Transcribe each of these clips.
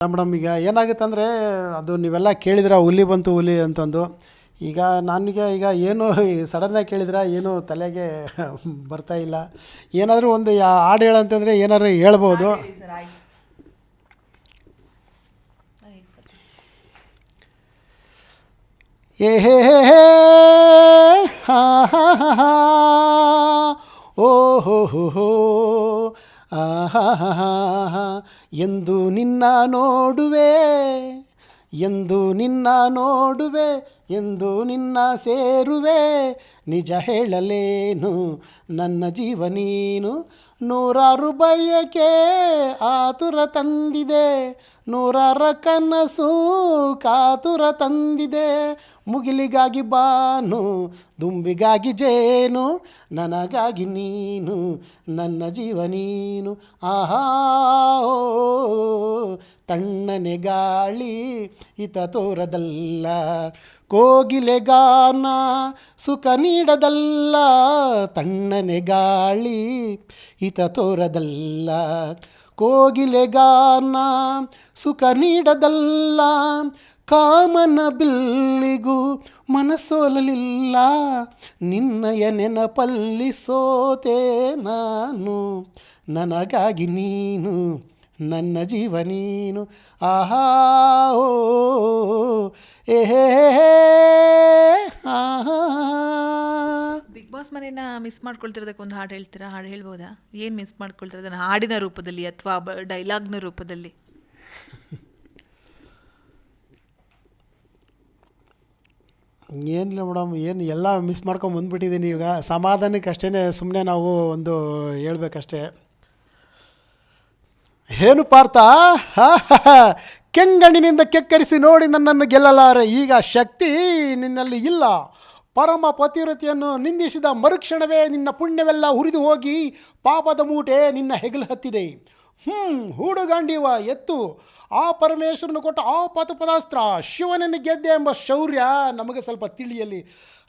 Madam ಈಗ ಏನಾಗುತ್ತೆ ಅಂದರೆ ಅದು ನೀವೆಲ್ಲ ಕೇಳಿದ್ರೆ ಹುಲಿ ಬಂತು ಹುಲಿ ಅಂತಂದು. ಈಗ ನನಗೆ ಈಗ ಏನು ಸಡನ್ನಾಗಿ ಕೇಳಿದ್ರೆ ಏನು ತಲೆಗೆ ಬರ್ತಾ ಇಲ್ಲ. ಏನಾದರೂ ಒಂದು ಯಾ ಹಾಡು ಹೇಳಂತಂದರೆ ಏನಾದರೂ ಹೇಳ್ಬೋದು. ಏ ಹೇ ಹೇ ಹೇ ಹಾ ಹಾ ಓ ಹೋ ಹೋ ಹೋ ಆ ಹಾ ಹಾ ಹಾ ಎಂದು ನಿನ್ನ ನೋಡುವೆ, ಎಂದು ನಿನ್ನ ನೋಡುವೆ, ಎಂದು ನಿನ್ನ ಸೇರುವೆ. ನಿಜ ಹೇಳಲೇನು, ನನ್ನ ಜೀವ ನೀನು. ನೂರಾರು ಬಯಕೆ ಆತುರ ತಂದಿದೆ, ನೂರಾರ ಕನಸು ಕಾತುರ ತಂದಿದೆ. ಮುಗಿಲಿಗಾಗಿ ಬಾನು, ದುಂಬಿಗಾಗಿ ಜೇನು, ನನಗಾಗಿ ನೀನು, ನನ್ನ ಜೀವ ನೀನು. ಆಹಾ. ತಣ್ಣನೆ ಗಾಳಿ ಹಿತ ತೋರದಲ್ಲ. ಕೋಗಿಲೆ ಗಾನ ಸುಖ ನೀಡದಲ್ಲ. ತಣ್ಣನೆ ಗಾಳಿ ಹಿತ ತೋರದಲ್ಲ. ಕೋಗಿಲೆ ಗಾನ ಸುಖ ನೀಡದಲ್ಲ. ಕಾಮನ ಬಿಲ್ಲಿಗೂ ಮನಸ್ಸೋಲಲಿಲ್ಲ ನಿನ್ನಯ ನೆನಪಲ್ಲಿ ಸೋತೆ ನಾನು. ನನಗಾಗಿ ನೀನು ನನ್ನ ಜೀವ ನೀನು. ಆಹಾ ಓ ಏ ಹೇ ಹೇ ಹೇ, ಆಹಾ. ಬಿಗ್ ಬಾಸ್ ಮನೇನ ಮಿಸ್ ಮಾಡ್ಕೊಳ್ತಿರೋದಕ್ಕೆ ಒಂದು ಹಾಡು ಹೇಳ್ತೀರಾ? ಹಾಡು ಹೇಳ್ಬೋದಾ? ಏನು ಮಿಸ್ ಮಾಡ್ಕೊಳ್ತಿರೋದನ್ನ ಹಾಡಿನ ರೂಪದಲ್ಲಿ ಅಥವಾ ಡೈಲಾಗ್ನ ರೂಪದಲ್ಲಿ. ಏನಿಲ್ಲ ಮೇಡಮ್ ಏನು ಎಲ್ಲ ಮಿಸ್ ಮಾಡ್ಕೊಂಡು ಬಂದ್ಬಿಟ್ಟಿದ್ದೀನಿ. ಈಗ ಸಮಾಧಾನಕ್ಕೆ ಅಷ್ಟೇ ಸುಮ್ಮನೆ ನಾವು ಒಂದು ಹೇಳ್ಬೇಕಷ್ಟೇ. ಏನು ಪಾರ್ಥ. ಕೆಂಗಣ್ಣಿನಿಂದ ಕೆಕ್ಕರಿಸಿ ನೋಡಿ ನನ್ನನ್ನು ಗೆಲ್ಲಲಾರೆ. ಈಗ ಶಕ್ತಿ ನಿನ್ನಲ್ಲಿ ಇಲ್ಲ. ಪರಮ ಪತಿವೃತಿಯನ್ನು ನಿಂದಿಸಿದ ಮರುಕ್ಷಣವೇ ನಿನ್ನ ಪುಣ್ಯವೆಲ್ಲ ಹುರಿದು ಹೋಗಿ ಪಾಪದ ಮೂಟೆ ನಿನ್ನ ಹೆಗಲು ಹತ್ತಿದೆ. ಹ್ಞೂ ಹೂಡುಗಾಂಡಿವ ಎತ್ತು. ಆ ಪರಮೇಶ್ವರನು ಕೊಟ್ಟ ಆ ಪತಪದಾಸ್ತ್ರ ಶಿವನನ್ನು ಗೆದ್ದೆ ಎಂಬ ಶೌರ್ಯ ನಮಗೆ ಸ್ವಲ್ಪ ತಿಳಿಯಲಿ.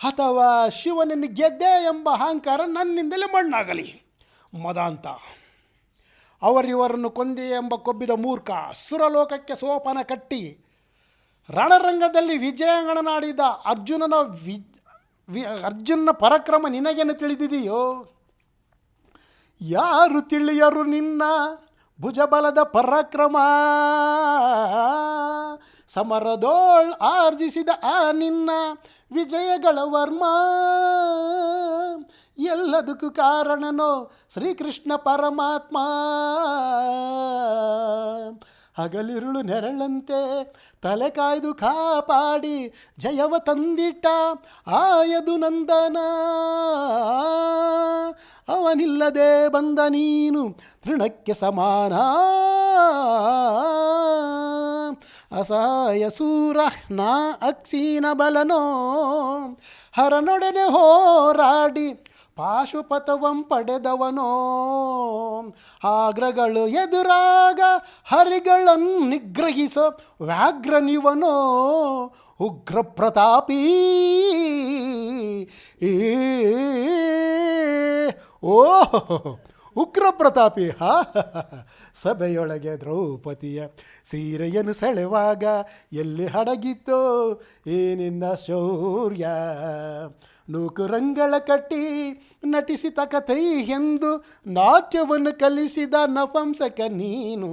ಅಥವಾ ಶಿವನನ್ನು ಗೆದ್ದೆ ಎಂಬ ಅಹಂಕಾರ ನನ್ನಿಂದಲೇ ಮಣ್ಣಾಗಲಿ. ಮದಾಂತ. ಅವರಿವರನ್ನು ಕೊಂದೆ ಎಂಬ ಕೊಬ್ಬಿದ ಮೂರ್ಖ ಸುರಲೋಕಕ್ಕೆ ಸೋಪಾನ ಕಟ್ಟಿ ರಣರಂಗದಲ್ಲಿ ವಿಜಯಗಳನಾಡಿದ ಅರ್ಜುನನ ವಿ ವಿ, ಅರ್ಜುನನ ಪರಾಕ್ರಮ ನಿನಗೇನು ತಿಳಿದಿದೆಯೋ? ಯಾರು ತಿಳಿಯರು ನಿನ್ನ ಭುಜಬಲದ ಪರಾಕ್ರಮ? ಸಮರದೋಳ್ ಆರ್ಜಿಸಿದ ಆ ನಿನ್ನ ವಿಜಯಗಳ ವರ್ಮ ಎಲ್ಲದಕ್ಕೂ ಕಾರಣನೋ ಶ್ರೀಕೃಷ್ಣ ಪರಮಾತ್ಮ. ಹಗಲಿರುಳು ನೆರಳಂತೆ ತಲೆ ಕಾಯ್ದು ಕಾಪಾಡಿ ಜಯವ ತಂದಿಟ್ಟ ಆಯದು ನಂದನ. ಅವನಿಲ್ಲದೆ ಬಂದ ನೀನು ತೃಣಕ್ಕೆ ಸಮಾನ. ಅಸಹಾಯ ಸೂರ, ನಾ ಅಕ್ಸೀನ ಬಲನೋ. ಹರನೊಡನೆ ಹೋರಾಡಿ ಪಾಶುಪತವಂ ಪಡೆದವನೋ. ಆಗ್ರಗಳು ಎದುರಾಗ ಹರಿಗಳನ್ನು ನಿಗ್ರಹಿಸ ವ್ಯಾಘ್ರನಿವನೋ ಉಗ್ರ ಪ್ರತಾಪಿ ಓ ಉಗ್ರ ಪ್ರತಾಪಿ ಹಾ ಸಭೆಯೊಳಗೆ ದ್ರೌಪದಿಯ ಸೀರೆಯನ್ನು ಸೆಳೆವಾಗ ಎಲ್ಲಿ ಹಡಗಿತ್ತೋ ಏನಿನ್ನ ಶೌರ್ಯ. ನೂಕುರಂಗಳ ಕಟ್ಟಿ ನಟಿಸಿದ ಕಥೈ ಎಂದು ನಾಟ್ಯವನ್ನು ಕಲಿಸಿದ ನಪಂಸಕ ನೀನು.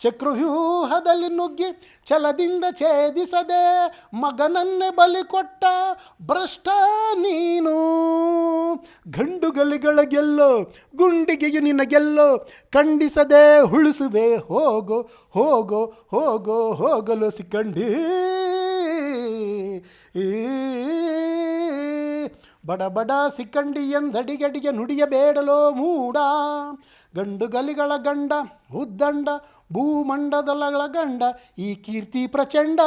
ಚಕ್ರವ್ಯೂಹದಲ್ಲಿ ನುಗ್ಗಿ ಛಲದಿಂದ ಛೇದಿಸದೆ ಮಗನನ್ನೇ ಬಲಿ ಕೊಟ್ಟ ಭ್ರಷ್ಟ ನೀನು. ಗಂಡುಗಲಿಗಳ ಗೆಲ್ಲೋ ಗುಂಡಿಗೆಯು ನಿನ್ನ ಗೆಲ್ಲೋ ಖಂಡಿಸದೆ ಉಳಿಸುವೆ ಹೋಗೋ ಹೋಗೋ ಹೋಗೋ ಹೋಗಲು ಸಿಕ್ಕಂಡಿ ಈ ಬಡ ಬಡ ಸಿಕ್ಕಂಡಿ ಎಂದಡಿಗಡಿಗೆ ನುಡಿಯಬೇಡಲೋ ಮೂಡ. ಗಂಡು ಗಲಿಗಳ ಗಂಡ, ಉದ್ದಂಡ, ಭೂಮಂಡದಲಗಳ ಗಂಡ, ಈ ಕೀರ್ತಿ ಪ್ರಚಂಡ.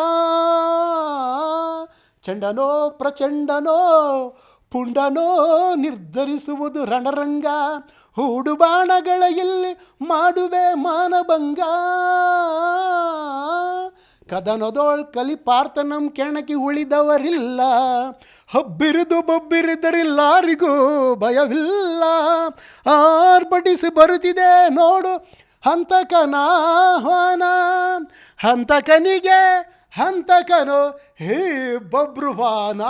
ಚಂಡನೋ ಪ್ರಚಂಡನೋ, ಪುಂಡನೋ ನಿರ್ಧರಿಸುವುದು ರಣರಂಗ. ಹೂಡುಬಾಣಗಳ ಇಲ್ಲಿ ಮಾಡುವೆ ಮಾನಭಂಗ. ಕದನದೋಳ್ ಕಲಿಪಾರ್ತನಂ ಕೆಣಕಿ ಉಳಿದವರಿಲ್ಲ, ಹಬ್ಬಿರಿದು ಬೊಬ್ಬಿರಿದರಿಲ್ಲಾರಿಗೂ ಭಯವಿಲ್ಲ. ಆರ್ಭಟಿಸಿ ಬರುತ್ತಿದೆ ನೋಡು ಹಂತಕನಾಹ್ವಾನ ಹಂತಕನಿಗೆ ಹಂತಕನು ಹೇ ಬಬ್ರುವಾನ.